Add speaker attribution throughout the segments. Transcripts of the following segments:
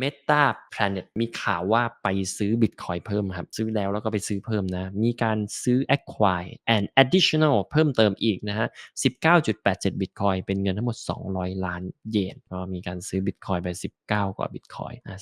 Speaker 1: Meta Planet มีข่าวว่าไปซื้อ Bitcoin เพิ่มครับ ซื้อแล้วแล้วก็ไปซื้อเพิ่มนะ มีการซื้อ acquire and additional เพิ่มเติมอีกนะฮะ 19.87 Bitcoin เป็นเงินทั้งหมด 200 ล้านเยนก็มีการซื้อ Bitcoin ไป 19 กว่า Bitcoin อ่า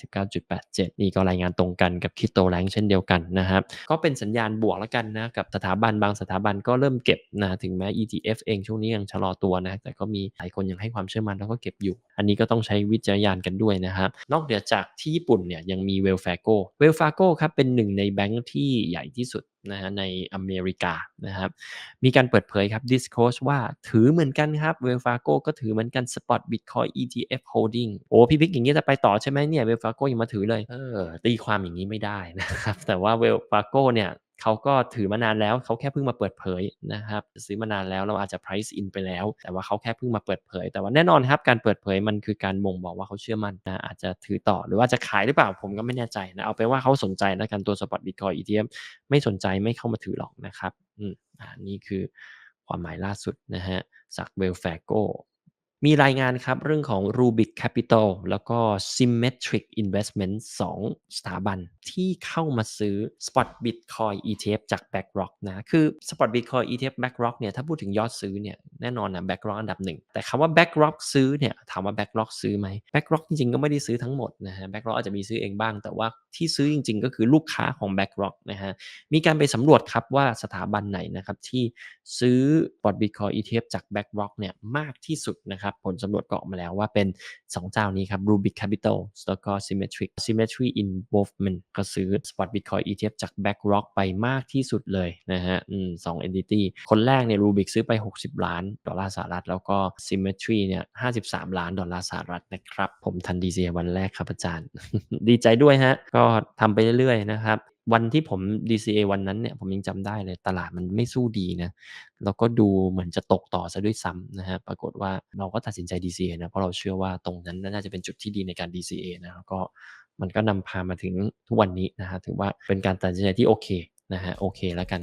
Speaker 1: 19.87 นี่ก็รายงานตรงกันกับ Crypto Rank เช่นเดียวกันนะครับ ก็เป็นสัญญาณบวกแล้วกันนะ กับสถาบันบางสถาบันก็เริ่มเก็บนะ ถึงแม้ ETF เองช่วงนี้ยังชะลอตัวนะ แต่ก็มีหลายคนยังให้ความเชื่อมั่นแล้วก็เก็บอยู่ อันนี้ก็ต้องใช้วิจารณญาณกันด้วยนะครับนอกเหนือจากที่ญี่ปุ่นเนี่ยยังมีเวลฟาโกเวลฟาโกครับเป็นหนึ่งในแบงค์ที่ใหญ่ที่สุดนะฮะในอเมริกานะครับ มีการเปิดเผยครับ disclose ว่าถือเหมือนกันครับ Wells Fargo ก็ถือเหมือนกัน Spot Bitcoin ETF Holding โอ้พี่พิกอย่างนี้จะไปต่อใช่ไหมเนี่ย Wells Fargo ยังมาถือเลย เออ ตีความอย่างนี้ไม่ได้นะครับ แต่ว่า Wells Fargo เนี่ย เขาก็ถือมานานแล้วเขาแค่เพิ่งมาเปิดเผยนะครับซื้อมานานแล้วเราอาจจะ price in ไปแล้ว แต่ว่าเขาแค่เพิ่งมาเปิดเผย แต่ว่าแน่นอนครับการเปิดเผยมันคือการบ่งบอกว่าเขาเชื่อมั่นนะอาจจะถือต่อหรือว่าจะขายหรือเปล่าผมก็ไม่แน่ใจนะเอาไปนว่าเขาสนใจนะกันตัว Spot Bitcoin ETF ไม่สนใจไม่เข้ามาถือหรอกนะครับอืมอ่านี่คือความหมายล่าสุดนะฮะจาก Wells Fargo มีรายงานครับเรื่องของ Rubik Capital แล้วก็ Symmetric Investment 2 สถาบันที่เข้ามาซื้อ Spot Bitcoin ETF จาก BlackRock นะคือ Spot Bitcoin ETF BlackRock เนี่ยถ้าพูดถึงยอดซื้อเนี่ยแน่นอนนะ BlackRock อันดับหนึ่ง แต่คำว่า BlackRock ซื้อเนี่ยถามว่า BlackRock ซื้อไหม BlackRock จริงๆ ก็ไม่ได้ซื้อทั้งหมดนะฮะ BlackRock อาจจะมีซื้อเองบ้าง แต่ว่าที่ซื้อจริง ๆ ก็คือลูกค้าของ BlackRock นะฮะมีการไปสำรวจครับว่าสถาบันไหนนะครับที่ซื้อ Spot Bitcoin ETF จาก BlackRock เนี่ยมากที่สุดนะครับผลสำรวจก็ออกมาแล้วว่าเป็น 2 เจ้านี้ครับ Rubik Capital แล้วก็ Symmetric Symmetry Involvement ก็ซื้อ Spot Bitcoin ETF จาก BlackRock ไปมากที่สุดเลยนะฮะอืมสอง entity คนแรกเนี่ย Rubik ซื้อไป 60 ล้านดอลลาร์สหรัฐ แล้วก็ Symmetry เนี่ย 53 ล้านดอลลาร์สหรัฐนะครับ ผมทัน DCA วันแรกครับอาจารย์ ดีใจด้วยฮะ ก็ทำไปเรื่อยๆนะครับ วันที่ผม DCA วันนั้นเนี่ยผมยังจำได้เลยตลาดมันไม่สู้ดีนะแล้วก็ดูเหมือนจะตกต่อซะด้วยซ้ำนะฮะปรากฏว่าเราก็ตัดสินใจ DCA นะเพราะเราเชื่อว่าตรงนั้นน่าจะเป็นจุดที่ดีในการ DCA นะแล้วก็มันก็นำพามาถึงทุกวันนี้นะฮะถือว่าเป็นการตัดสินใจที่โอเคนะฮะโอเคแล้วกัน